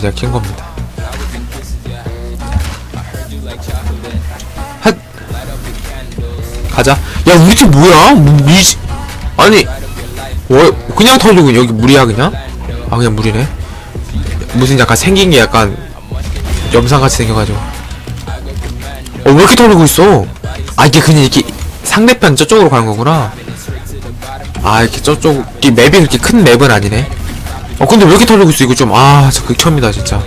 그냥 킨 겁니다. 핫 가자. 야 우리 팀 뭐야? 뭐, 미지 아니 뭐 그냥 터지고 여기 물이야 그냥? 아 그냥 물이네. 무슨 약간 생긴 게 약간 염상같이 생겨가지고. 어 왜 이렇게 털리고 있어? 아 이게 그냥 이렇게 상대편 저쪽으로 가는 거구나. 아 이렇게 저쪽 이 맵이 그렇게 큰 맵은 아니네. 어 근데 왜 이렇게 털리고 있어 이거 좀아저 극혐이다 진짜.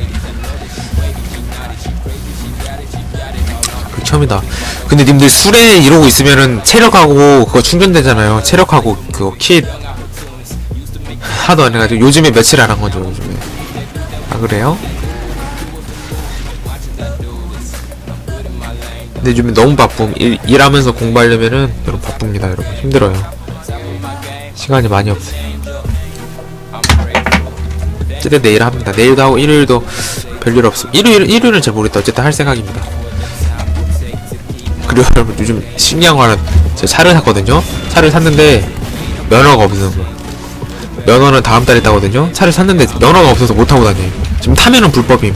극혐이다. 근데 님들 술에 이러고 있으면은 체력하고 그거 충전되잖아요. 체력하고 그거 킷 하도 안 해가지고 요즘에 며칠 안 한 거죠 요즘에. 아 그래요? 근데 요즘에 너무 바쁨. 일, 일하면서 공부하려면은 여러분 바쁩니다 여러분 힘들어요. 시간이 많이 없어요. 어쨌든 내일 합니다. 내일도 하고 일요일도 별일 없어. 일요일 일요일은 잘 모르겠다. 어쨌든 할 생각입니다. 그리고 여러분 요즘 신기한 거는 제가 차를 샀거든요. 차를 샀는데 면허가 없어서 면허는 다음 달에 따거든요. 차를 샀는데 면허가 없어서 못 타고 다녀요. 지금 타면은 불법임.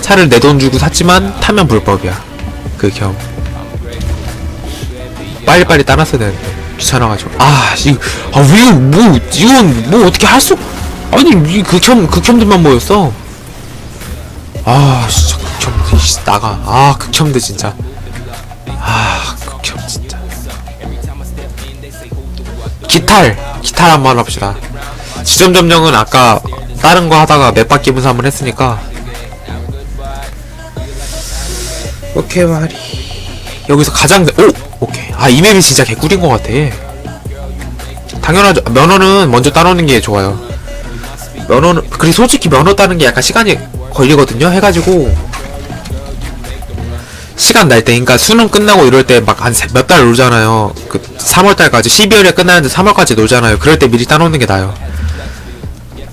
차를 내 돈 주고 샀지만 타면 불법이야. 그 겸. 빨리빨리 따놨어야 되는데 귀찮아가지고 아 이거 아왜 뭐 이건 뭐 어떻게 할 수 아니 이 극혐 극혐들만 모였어. 아 진짜 극혐들 씨, 나가. 아 극혐들 진짜. 아 극혐 진짜. 기탈. 기탈 한번 합시다. 지점 점령은 아까 다른 거 하다가 몇 바퀴 분사 한번 했으니까. 오케이 말이 여기서 가장 오! 오케이. 아 이 맵이 진짜 개꿀인 것 같아. 당연하죠. 면허는 먼저 따놓는 게 좋아요 면허는 그리고 솔직히 면허 따는 게 약간 시간이 걸리거든요? 해가지고. 시간 날 때 그러니까 수능 끝나고 이럴 때 막 한 몇 달 놀잖아요. 그 3월달까지 12월에 끝나는데 3월까지 놀잖아요. 그럴 때 미리 따놓는 게 나아요.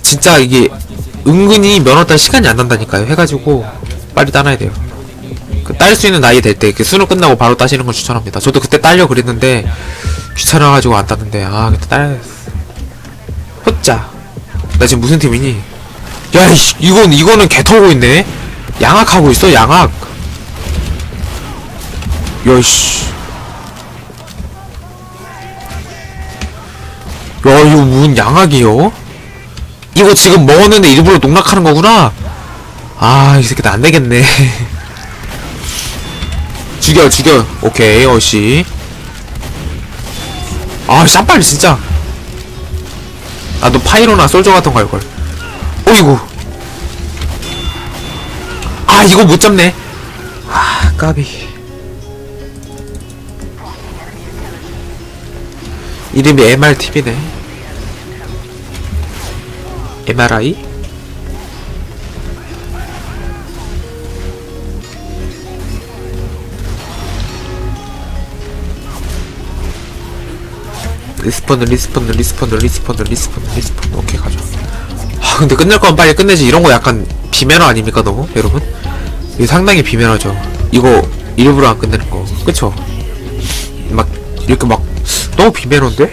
진짜 이게 은근히 면허 딸 시간이 안 난다니까요. 해가지고 빨리 따놔야 돼요. 그 딸 수 있는 나이 될 때 그 수능 끝나고 바로 따시는 걸 추천합니다. 저도 그때 딸려 그랬는데 귀찮아가지고 안 땄는데 아 그때 딸 호짜 나 지금 무슨 팀이니? 야 이씨 이건 이거는 개 털고 있네. 양악하고 있어 양악. 야이씨. 야 이거 무슨 양악이요? 이거 지금 먹었는데 일부러 농락하는 거구나. 아 이 새끼 나안 되겠네. 죽여 죽여 오케이 어씨 아 쌈빨 진짜 나도 파이로나 솔저 같은 거 할걸. 어이구. 아 이거 못 잡네. 아 까비. 이름이 MRTV네. MRI? 리스폰은 리스폰은 리스폰은 리스폰은 리스폰은 리스폰 오케이 가자. 아 근데 끝낼 거면 빨리 끝내지. 이런 거 약간 비매너 아닙니까 너무? 여러분? 이거 상당히 비매너죠. 이거 일부러 안 끝내는 거. 그쵸? 막 이렇게 막 너무 비매너인데?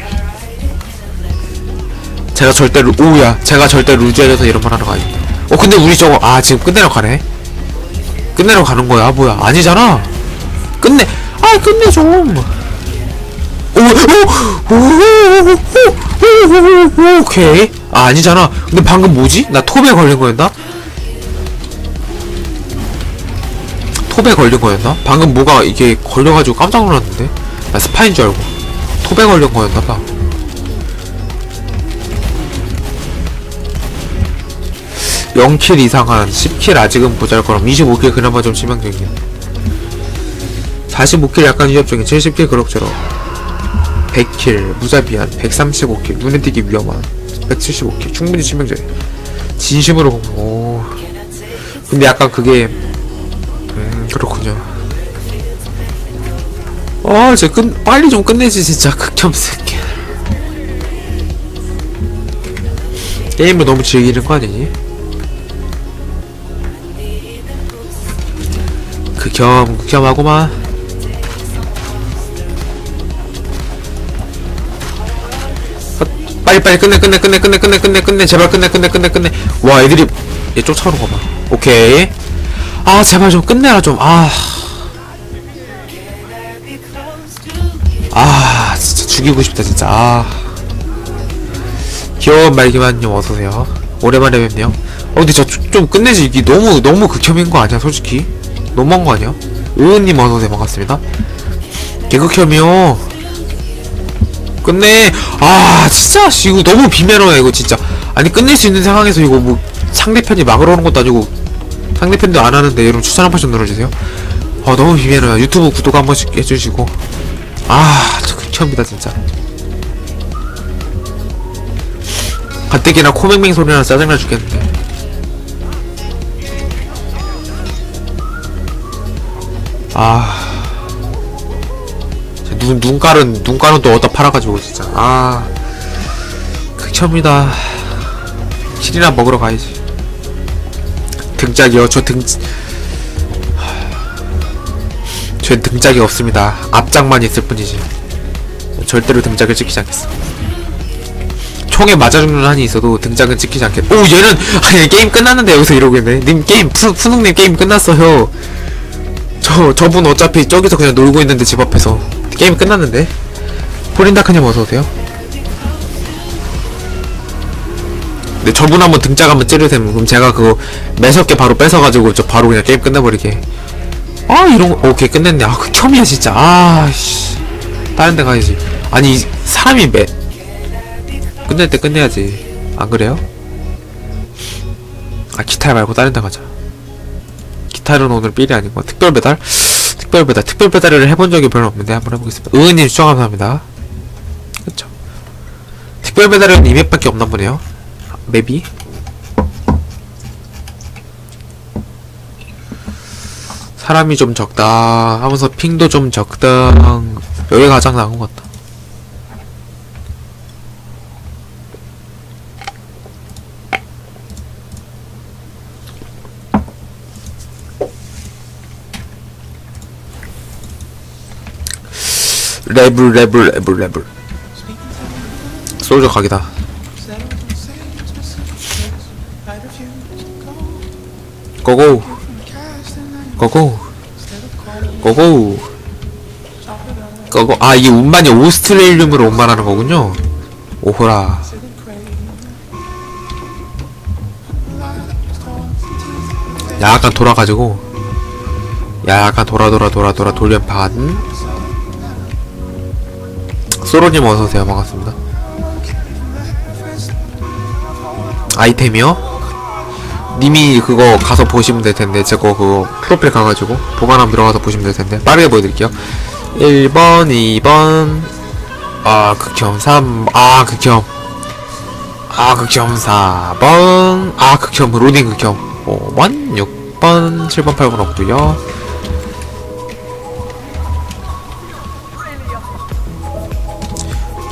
제가 절대 루, 오우야. 제가 절대 루즈에서 이런 말거 아닙니다. 어 근데 우리 저거 아 지금 끝내러 가네? 끝내러 가는 거야? 뭐야? 아니잖아. 끝내 아 끝내 좀 오케이. 아, 아니잖아. 근데 방금 뭐지? 나 톱에 걸린 거였나? 톱에 걸린 거였나? 방금 뭐가 이게 걸려가지고 깜짝 놀랐는데? 나 스파인 줄 알고. 톱에 걸린 거였나봐. (0킬) 이상한 (10킬) 아직은 모자랄거럼 (25킬) 그나마 좀 치명적이야 (45킬) 약간 위협적인 (70킬) 그럭저럭 100킬 무자비한 135킬 눈에 띄기 위험한 175킬. 충분히 치명적이 진심으로 공- 오. 근데 약간 그게 음 그렇군요. 어 진짜 끝 빨리 좀 끝내지 진짜. 극혐 새끼. 게임을 너무 즐기는 거 아니니? 극혐 극혐하고만 빨리 빨리 끝내 끝내 끝내 끝내 끝내 끝내 끝내 제발 끝내 끝내 끝내 끝내. 와 애들이 얘 쫓아오는 거봐. 오케이. 아 제발 좀 끝내라 좀아. 아 진짜 죽이고 싶다 진짜. 아. 귀여운 말기만님 어서오세요. 오랜만에 뵙네요. 어 근데 저 좀 끝내지. 이게 너무 너무 극혐인 거 아니야 솔직히? 너무한 거 아니야? 의은님 어서오세요 반갑습니다. 개극혐이요 끝내. 아 진짜? 씨, 이거 너무 비매너야 이거 진짜. 아니 끝낼 수 있는 상황에서 이거 뭐 상대편이 막으러 오는 것도 아니고 상대편도 안 하는데 여러분 추천 한 번씩 눌러주세요. 아 너무 비매너야. 유튜브 구독 한 번씩 해주시고. 아, 저 극혐이다 진짜. 가뜩이나 코맹맹 소리나 짜증나 죽겠는데. 아, 눈 눈깔은 눈깔은 또 어디다 팔아가지고 진짜. 아, 극혐이다. 킬이나 먹으러 가야지. 등짝이요, 저 등. 전 등짝이 없습니다. 앞짝만 있을 뿐이지. 절대로 등짝을 찍히지 않겠어. 총에 맞아 죽는 한이 있어도 등짝은 찍히지 않겠. 오 얘는 아니 게임 끝났는데 여기서 이러고 있네. 님 게임 푸, 푸능님 게임 끝났어요. 저 저분 어차피 저기서 그냥 놀고 있는데 집 앞에서 게임 끝났는데. 포린다크님 어서 오세요. 근데 저분 한번 등짝 한번 찌르세요. 그럼 제가 그거 매섭게 바로 뺏어가지고 저 바로 그냥 게임 끝내버리게. 아 이런 거 오케이 끝냈네 아 극혐이야 진짜 아씨 다른 데 가야지 아니 이 사람이 매 끝낼 때 끝내야지 안 그래요? 아 기타 말고 다른 데 가자 기타는 오늘 삘이 아니고 특별 배달? 특별 배달 특별 배달을 해본 적이 별로 없는데 한번 해보겠습니다. 의은님 추천 감사합니다. 그쵸 특별 배달은 이 맵밖에 없나 보네요. 맵이 사람이 좀 적다 하면서 핑도 좀 적다. 여기 가장 나은 것 같다 레블 레블 레블 레블. 솔저 각이다. 고고. 고고. 고고. 고고. 아 이게 운반이 오스트레일륨으로 운반하는 거군요. 오호라. 약간 돌아가지고. 약간 돌아 돌아 돌아 돌아 돌연판 소로님 어서오세요. 반갑습니다. 아이템이요? 님이 그거 가서 보시면 될 텐데 제 거 그거 프로필 가가지고 보관함 들어가서 보시면 될 텐데. 빠르게 보여드릴게요. 1번 2번. 아 극혐 3아 극혐. 아 극혐 4번. 아 극혐 로딩 극혐. 5번 6번 7번 8번 없고요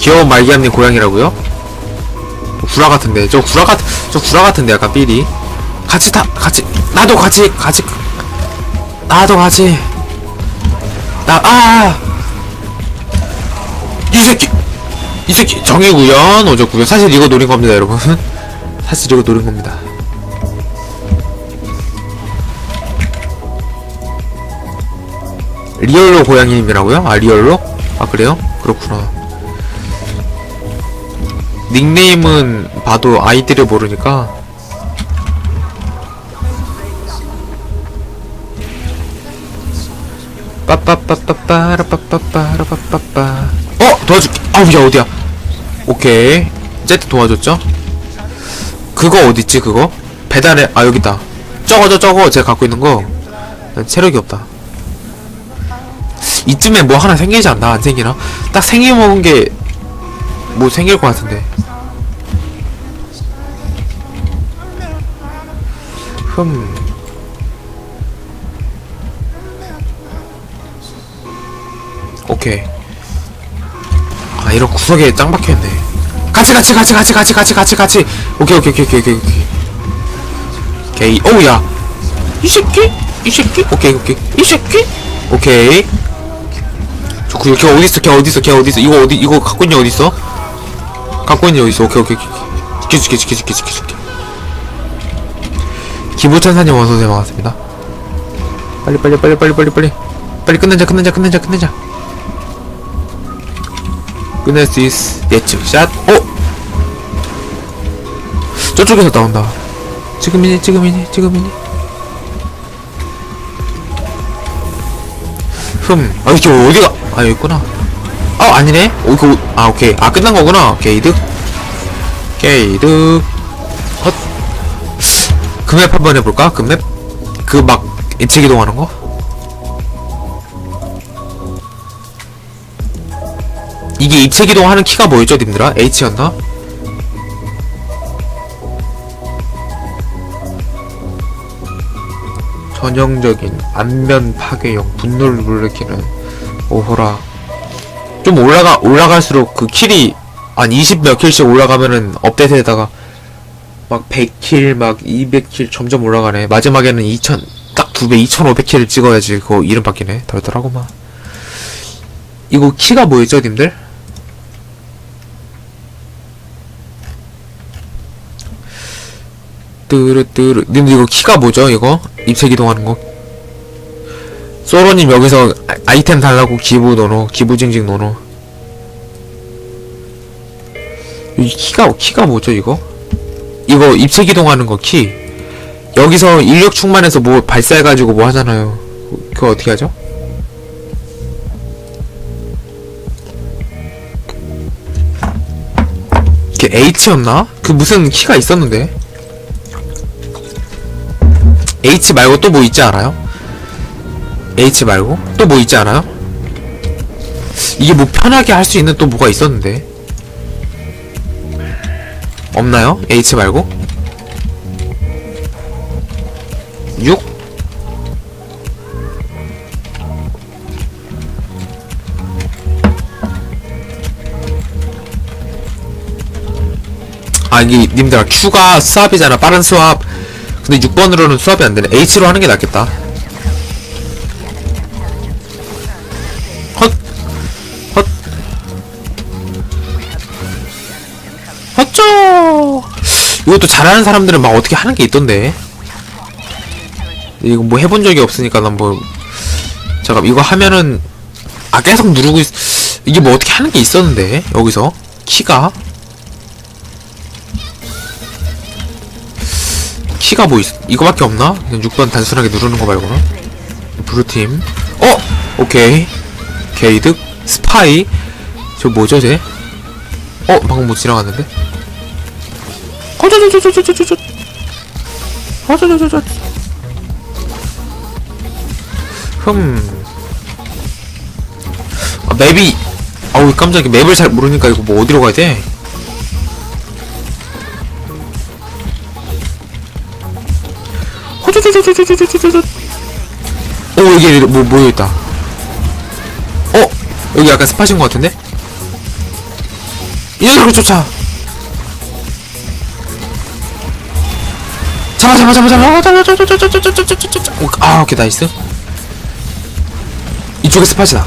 귀여운 말기암님 고양이라고요? 구라 같은데 저 구라 같, 저 구라 같은데 약간 삘이 같이 타 같이 나도 같이 같이 나도 같이 나아 이 새끼 이 새끼 정의구현 오졌구요 사실 이거 노린 겁니다 여러분 사실 이거 노린 겁니다 리얼로 고양이님이라고요? 아 리얼로? 아 그래요? 그렇구나 닉네임은 봐도 아이디를 모르니까. 빠빠빠빠빠라빠빠빠라빠빠빠. 어? 도와줄게. 아우 야 어디야? 오케이. 제트 도와줬죠? 그거 어딨지 그거? 배달에 아 여기다. 저거 저 저거 제가 갖고 있는 거. 체력이 없다. 이쯤에 뭐 하나 생기지 않나? 안 생기나? 딱 생겨 먹은 게 뭐 생길 것 같은데. 흠. 오케이. 아 이런 구석에 짱 박혀있네. 같이 같이 같이 같이 같이 같이 같이 같이. 오케이 오케이 오케이 오케이 오케이 오케이. 오우야. 이 새끼? 이 새끼? 오케이 오케이. 이 새끼? 오케이. 저그 걔 어딨어? 걔 어딨어? 걔 어딨어? 이거 어디 이거 갖고 있냐 어딨어 갖고 있냐 어딨어. 오케이 오케이 오케이. 지켜줄게 지켜줄게 지켜줄게 기부천사님 어서오세요 반갑습니다. 빨리 빨리 빨리 빨리 빨리 빨리. 빨리 끝내자 끝내자 끝내자 끝내자. 끝낼 수 있어 예측 샷. 어? 저쪽에서 나온다. 지금이니 지금이니 지금이니. 흠, 아, 이게 어디가, 아, 여기 있구나. 아, 아니네? 오, 이거, 아, 오케이. 아, 끝난 거구나. 오케이, 이득. 오케이, 이득. 헛. 금맵 한번 해볼까? 금맵? 그, 막, 인체 기동하는 거? 이게 입체 기동하는 키가 뭐였죠, 님들아? H였나? 전형적인 안면 파괴형 분노를 불러키는 오호라 좀 올라가 올라갈수록 그 킬이 한 20 몇 킬씩 올라가면은 업데이트에다가 막 100킬 막 200킬 점점 올라가네. 마지막에는 2000 딱 두 배 2500킬을 찍어야지 그거 이름 바뀌네. 덜덜하고만 이거 키가 뭐였죠 님들? 뜨르뜨르 님들 이거 키가 뭐죠 이거? 입체 기동하는 거 소로님 여기서 아- 아이템 달라고 기부 노노 기부 징징 노노 이 키가 키가 뭐죠 이거? 이거 입체 기동하는 거 키 여기서 인력 충만해서 뭐 발사해가지고 뭐 하잖아요 그거 어떻게 하죠? 이게 H였나? 그 무슨 키가 있었는데 H 말고 또 뭐 있지 않아요? H 말고 또 뭐 있지 않아요? 이게 뭐 편하게 할 수 있는 또 뭐가 있었는데 없나요? H 말고 6? 아 이게 님들아 Q가 수압이잖아 빠른 수압 근데 6번으로는 수압이 안 되네. H로 하는 게 낫겠다. 이것도 잘하는 사람들은 막 어떻게 하는 게 있던데. 이거 뭐 해본 적이 없으니까 난 뭐, 잠깐, 이거 하면은, 아, 계속 누르고 있, 이게 뭐 어떻게 하는 게 있었는데, 여기서. 키가. 키가 뭐 있, 이거밖에 없나? 그냥 6번 단순하게 누르는 거 말고는 블루팀 어! 오케이 게이득 스파이 저 뭐죠 쟤? 어? 방금 뭐 지나갔는데? 흠 아, 맵이 아우 깜짝이야 맵을 잘 모르니까 이거 뭐 어디로 가야 돼? 오 이게 뭐, 뭐 모여있다 어? 여기 약간 스팟인 것 같은데? 이 녀석을 쫓아! 잡아 잡아 잡아 잡아 잡아 잡아 잡아 잡아 잡아 잡아 아 오케이 나이스 이쪽에 스팟이다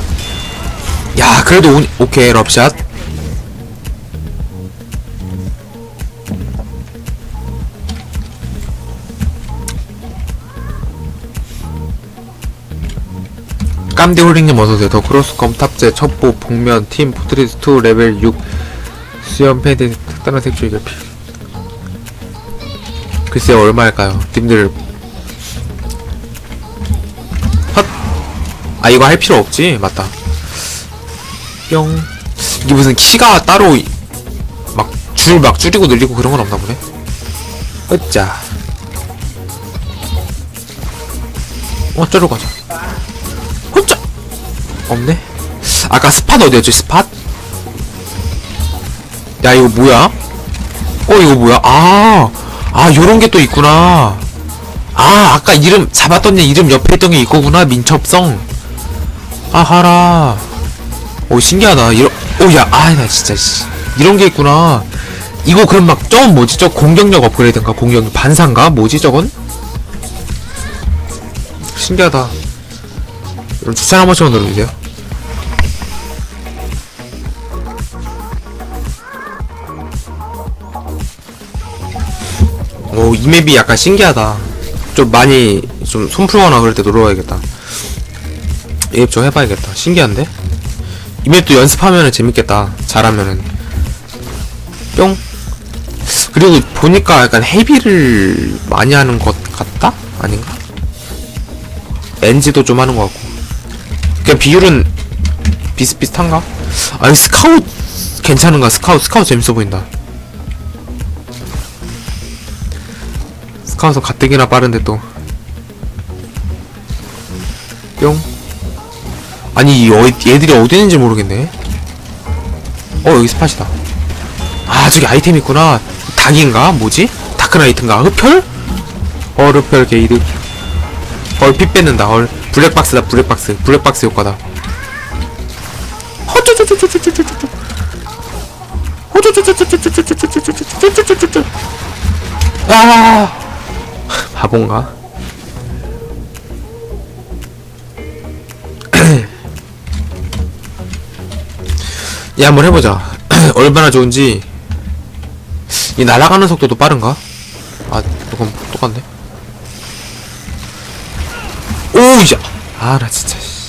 야 그래도 오, 오케이 럽샷 깜디 홀링님 어서오세요. 더 크로스컴 탑재 첩보 복면 팀 포트리스 2 레벨 6 수염 패드 특단한 색조 결필 글쎄 얼마일까요? 님들 헛! 아 이거 할 필요 없지? 맞다 뿅 이게 무슨 키가 따로 막 줄막 줄이고 늘리고 그런 건 없나 보네 으짜 어쩌러 가자 헛자 없네 아까 스팟 어디였지 스팟? 야 이거 뭐야? 어 이거 뭐야? 아, 아 요런 게 또 있구나. 아 아까 이름 잡았던 애 이름 옆에 있던 게 이거구나 민첩성. 아하라. 오 신기하다. 이런 오야 아 나 진짜 씨 이런 게 있구나. 이거 그럼 막 저건 뭐지? 저 공격력 업그레이드인가? 공격 반사인가? 뭐지 저건? 신기하다. 여러분 추천 한 번씩만 눌러주세요. 오, 이 맵이 약간 신기하다. 좀 많이 좀 손 풀거나 그럴 때 놀러 가야겠다 이 맵 좀 해봐야겠다 신기한데? 이 맵도 연습하면은 재밌겠다 잘하면은 뿅 그리고 보니까 약간 헤비를 많이 하는 것 같다? 아닌가? 엔지도 좀 하는 것 같고 그냥 비율은 비슷비슷한가? 아니 스카웃 괜찮은가? 스카웃 스카웃 재밌어 보인다 스카웃은 가뜩이나 빠른데 또 뿅. 아니 이 어, 얘들이 어디 있는지 모르겠네 어 여기 스팟이다 아 저기 아이템 있구나 닭인가? 뭐지? 다크나이트인가? 흡혈? 헐 흡혈 게이드 헐피 뺏는다 헐 블랙박스다 블랙박스 블랙박스 효과다 허쭈쭈쭈쭈쭈쭈쭈쭈쭈 허쭈쭈쭈쭈쭈쭈쭈쭈쭈쭈쭈쭈쭈쭈쭈쭈쭈 아 바본가? 야 한번 해보자 얼마나 좋은지 이 날아가는 속도도 빠른가? 아 그건 똑같네 오이야 아 나 진짜 씨.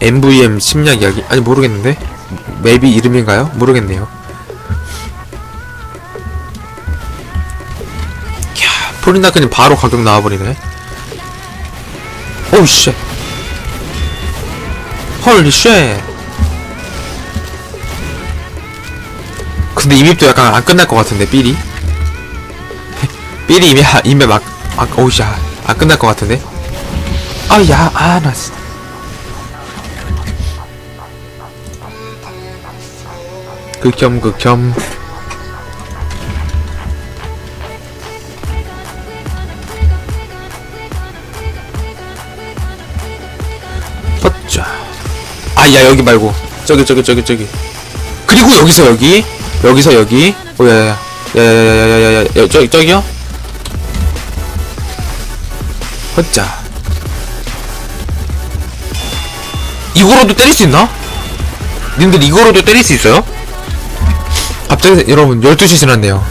MVM 심리학 이야기 아니 모르겠는데 맵이 이름인가요? 모르겠네요. 캬 프린다크님 바로 가격 나와버리네. 오우 쉣 헐리 쉣 근데 이 맵도 약간 안 끝날 것 같은데 삐리? 삐리 이미 하- 이미 막 아, 오우 샤안 끝날 것 같은데? 아야 아나 진짜 극혐 극혐 뻗자 아야 여기 말고 저기 저기 저기 저기 그리고 여기서 여기 여기서 여기 오야야야 야야야야야야 저기 저기요 뻗자 이거로도 때릴 수 있나? 님들 이거로도 때릴 수 있어요? 갑자기 여러분 12시 지났네요